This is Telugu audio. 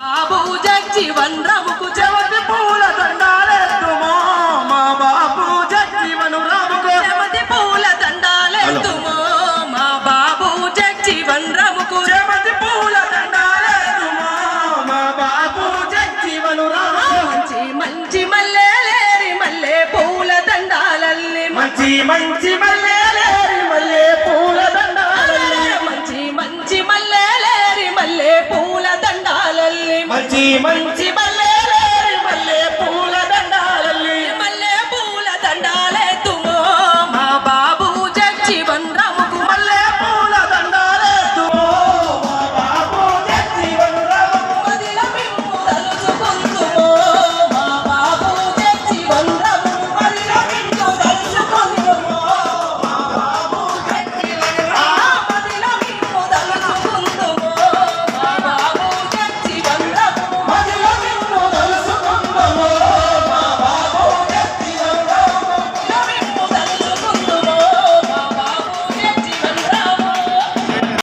బాబు జగ్జీవన్ రాముకు చెవటి పూల దండాలెత్తుమో మా బాబు జగ్జీవను రాముకు చెమటి పూల దండాలెత్తుమో మా బాబు జగ్జీవన్ రాముకు చెవటి పూల దండాలెత్తుమో మా బాబు జగ్జీవను రాముకు మంచి మంచి మల్లెలేరి మల్లె పూల దండాలల్లి మంచి మంచి మల్లెలేరి మంచి మంచి